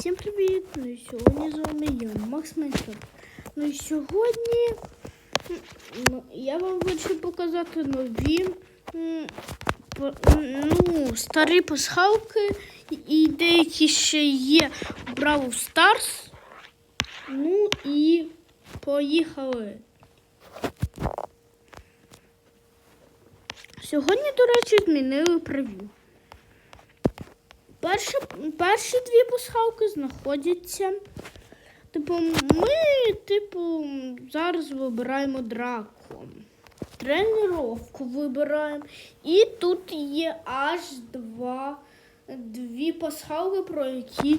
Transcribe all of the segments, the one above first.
Всім привіт! Ну і сьогодні з вами я, Макс Майнкрафт. Ну і сьогодні ну, я вам хочу показати нові ну, старі пасхалки і деякі ще є в Бравл Старс. Ну і поїхали. Сьогодні, до речі, змінили прев'ю. Перші, перші дві пасхалки знаходяться. Типу, ми, типу, зараз вибираємо драку. Тренировку вибираємо. І тут є аж два, дві пасхалки, про які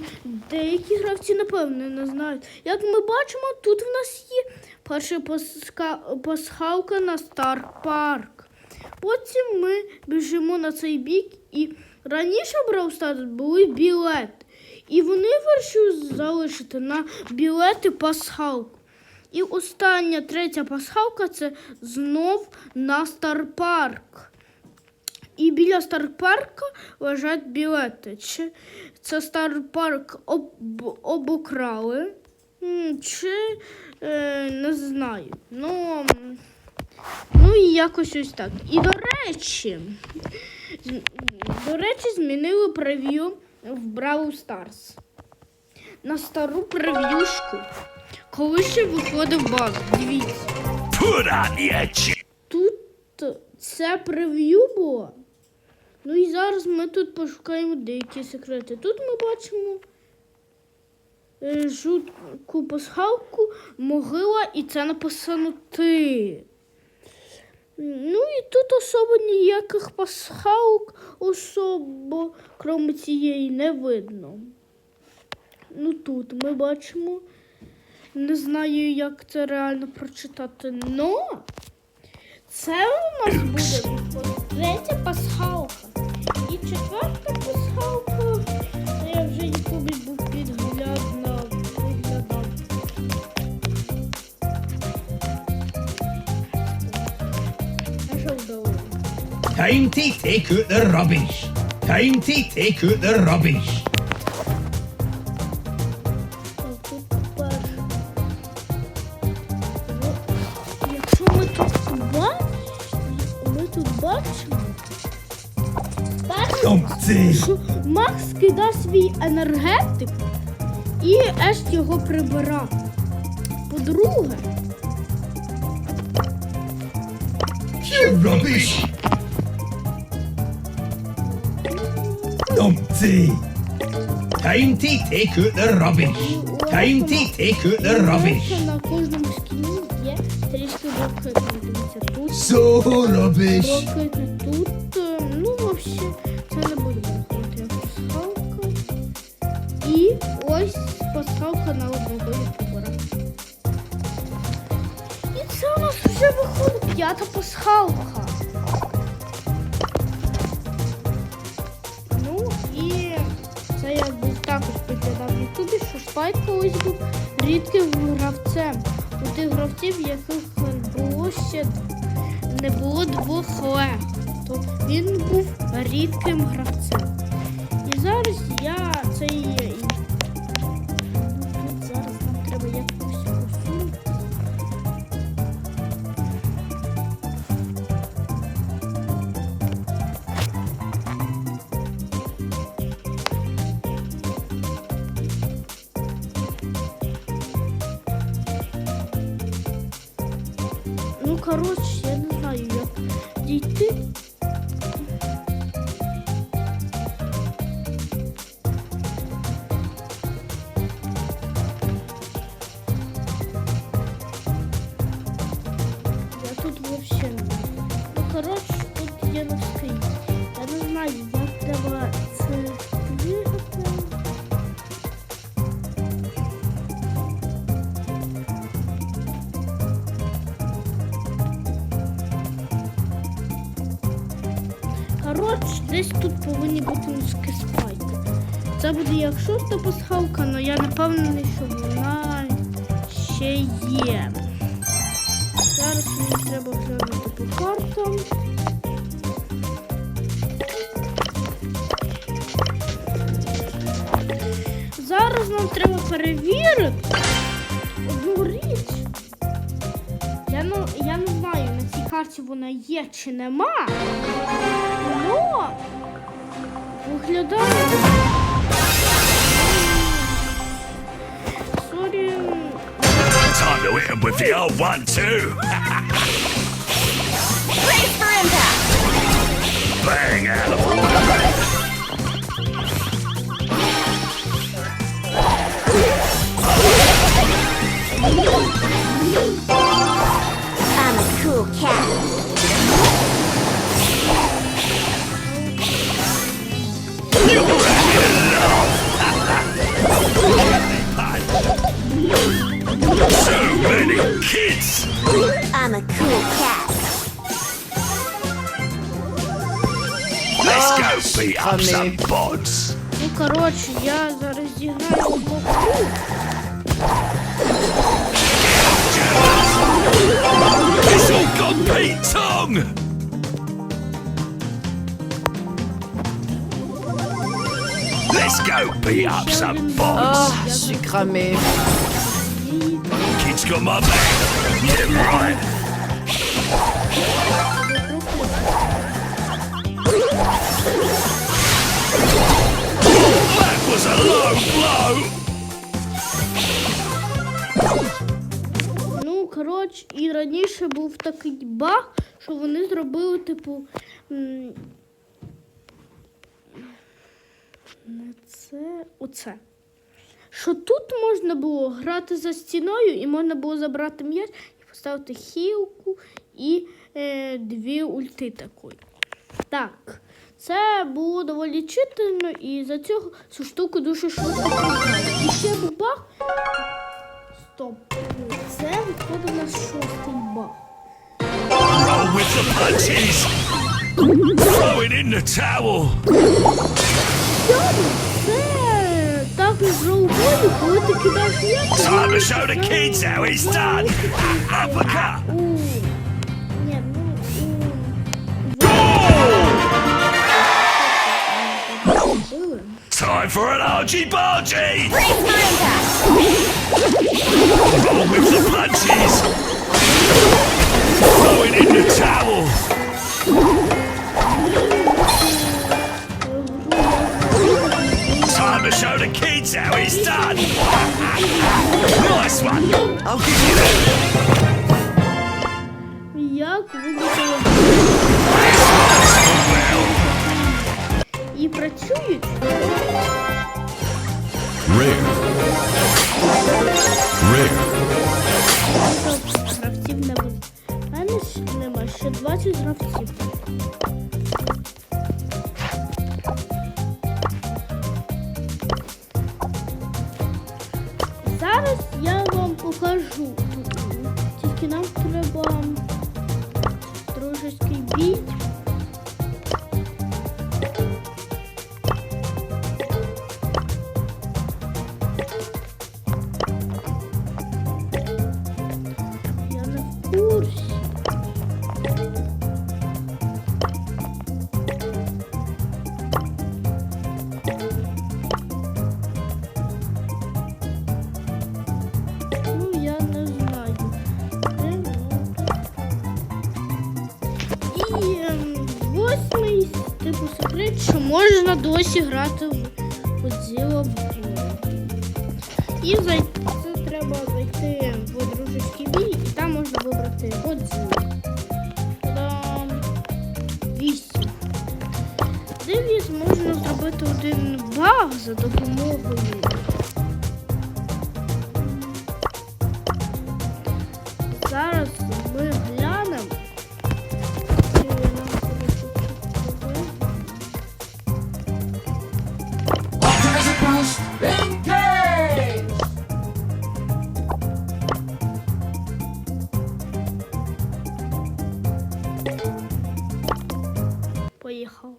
деякі гравці, напевно, не знають. Як ми бачимо, тут в нас є перша пасхалка на Стар Парк. Потім ми біжимо на цей бік і раніше в Brawl були білети. І вони вирішили залишити на білети пасхалку. І остання третя пасхалка це знов на Старпарк. І біля Старпарка лежать білети. Чи це Старпарк об, обокрали, чи е, не знаю. Ну, м, Ну і якось ось так. І до речі, до речі, змінили прев'ю в Brawl Stars. На стару прев'юшку. Коли ще виходив баг, дивіться. Тут це прев'ю було. Ну і зараз ми тут пошукаємо деякі секрети. Тут ми бачимо е, жутку пасхалку, могила, і це написано ти. Ну і тут особо ніяких пасхалок особо, крім цієї, не видно. Ну тут ми бачимо. Не знаю, як це реально прочитати. Но це у нас буде третя пасхалка. І четверта пасхалка. Time to take out the rubbish. Time to take out the rubbish. Якщо ми тут бачимо, ми тут бачимо. що Макс кидав свій енергетик і Еш його прибирав. По-друге, rubbish. Dumpty. Time to take out the rubbish. Time to take out the rubbish. на кожному скіні є трішки блокити. Тут So rubbish. тут. е, Ну, взагалі, це не буде пасхалка. І ось пасхалка на одного ютубера. І це у нас вже виходить п'ята пасхалка. Що Спайк колись був рідким гравцем. У тих гравців, яких було ще не було двох ле, То він був рідким гравцем. І зараз я це і є. І тут зараз нам треба якось Коротше, десь тут повинні бути носки спайки. Це буде як шоста пасхалка, але я не впевнений, що вона ще є. Зараз мені треба глянути по картам. зараз нам треба перевірити на вона є чи нема. воно виглядає. Сорі. Time to hit 'em with the old one, too. Brace for impact! Bang out of order. so many kids. I'm a cool cat. Let's go beat up funny. some bods. Ну, коротше, я зараз зіграю одну гру. It's all gone Pete Tong. Let's go beat up some bods. Oh, je suis cramé. Kids got my right. That was a low blow. Ну, коротше, і раніше був такий баг, що вони зробили, типу. Не це, оце. Що тут можна було грати за стіною і можна було забрати м'яч і поставити хілку і е, дві ульти такої. Так, це було доволі читально, і за цього цю штуку дуже швидко. І ще був баг. Стоп. Це виходить на шостий баг. Roll with the punches. Throwing in the towel. Так з роубою, коли ти кидаєш м'яч. Time to show the kids how it's done. Uppercut. У... Ні, ну, у... Time for an argy bargy. Brace for impact! Roll with the punches. Throwing in the towel. To show the kids how it's done. nice one. I'll give you that. Як виглядало Well, і працюють. rare. Rare. Гравців не буде. У мене ж нема ще 20 гравців. Зараз я вам покажу. Тільки нам треба дружеський бій. Можна досі грати в Godzilla. І зай... це треба зайти в дружеський бій, і там можна вибрати Godzilla. Та-дам! Вісім. Дивіться, можна зробити один баг за допомогою. поїхав.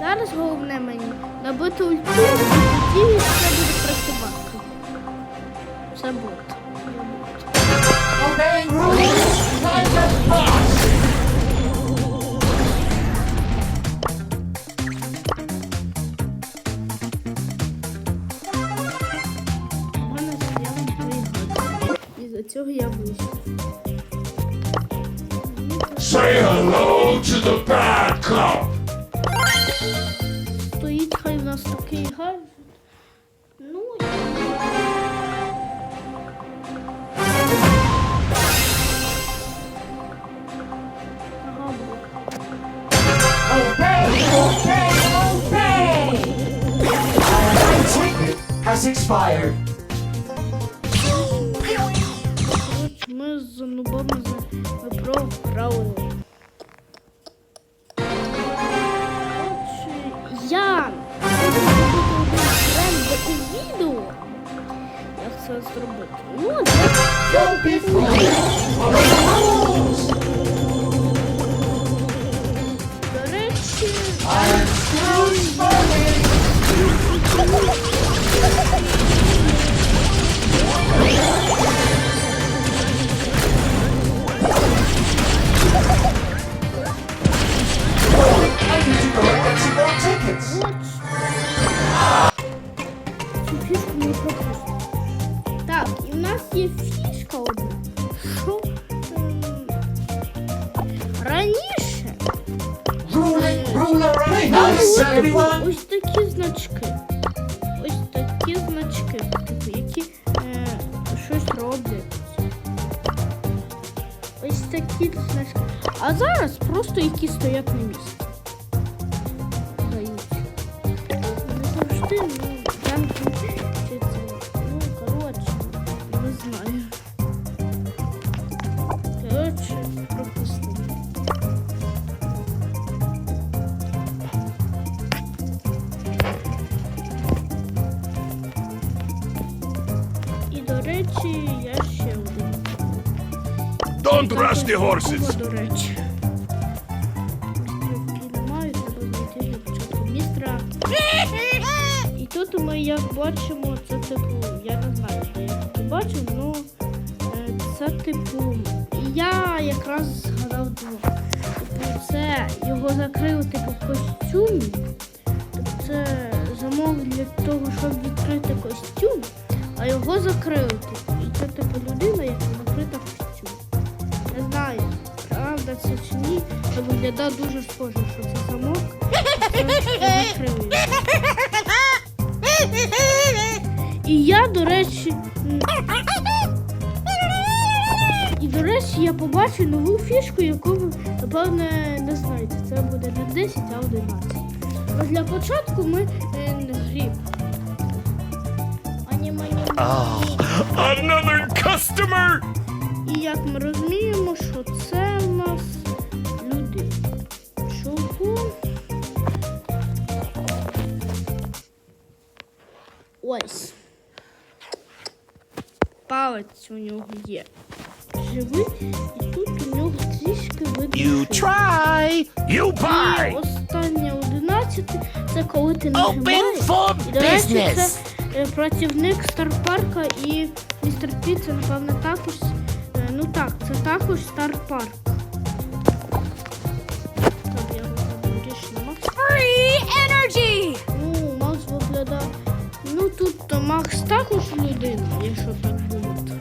Зараз головне мені добити ульту, і тоді все буде працювати. Це бот. Мене з'явив дві. І за цього я вийшов. Say hello to the bad cop. Dojítka nas takiej No Obey! Obey! Obey! Our has expired. ось такі значки. Ось такі значки, типу, які е, щось роблять. Ось такі значки. А зараз просто які стоять на місці. Don't rush the horses. До речі. Немає, треба знайти для початку. І тут ми, як бачимо, це типу, я не знаю, де я тут бачив, ну е, це типу. Я якраз згадав двох. Типу, це його закрили типу в костюмі. Тобто це замок для того, щоб відкрити костюм, а його закрили. Типу. І це типу людина, яка закрита в костюмі. Не знаю, правда це чи ні. Це виглядає дуже схоже, що це замок. і я, до речі. І, до речі, я побачив нову фішку, яку ви, напевне, не знаєте. Це буде не 10, а 11. Ну, для початку ми е, гріб. Another customer. І як ми розуміємо, що це в нас люди. Чого? Ось. Палець у нього є. Живий, і тут у нього трішки видно. You try. You І останнє 11 це коли ти нажимаєш. for І, до речі, business. це е, працівник Старпарка і містер Пі, напевно, також. Так, це також. Так, я вигляду. Free energy. Ну, Макс виглядає. Ну тут то Макс також людина, якщо так думати.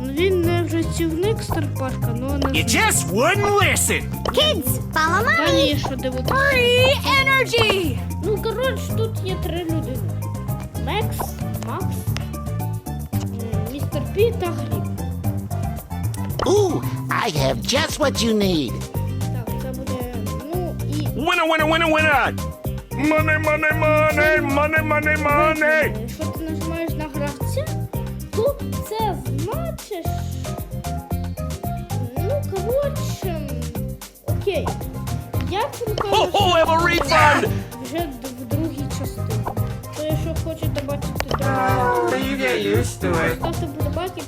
Ну, Він не працівник Старпарка, ну не You just wouldn't listen. Kids, follow є що дивитися. Free energy. Ну, коротше, тут є три людини. Мекс, Макс, е, містер Пі та Гріб. Ooh, I have just what you need. Так, це буде. Ну і. Winner, winner, winner, winner. Money, money, money, money, money, money. Якщо ти нажимаєш на гравця, то це значить. Ну, коротше. Окей. Я це Ho, напевно ho, have a refund. вже д- в другій частині. То якщо хочете бачити другу, You get used to it. ставте подобайки,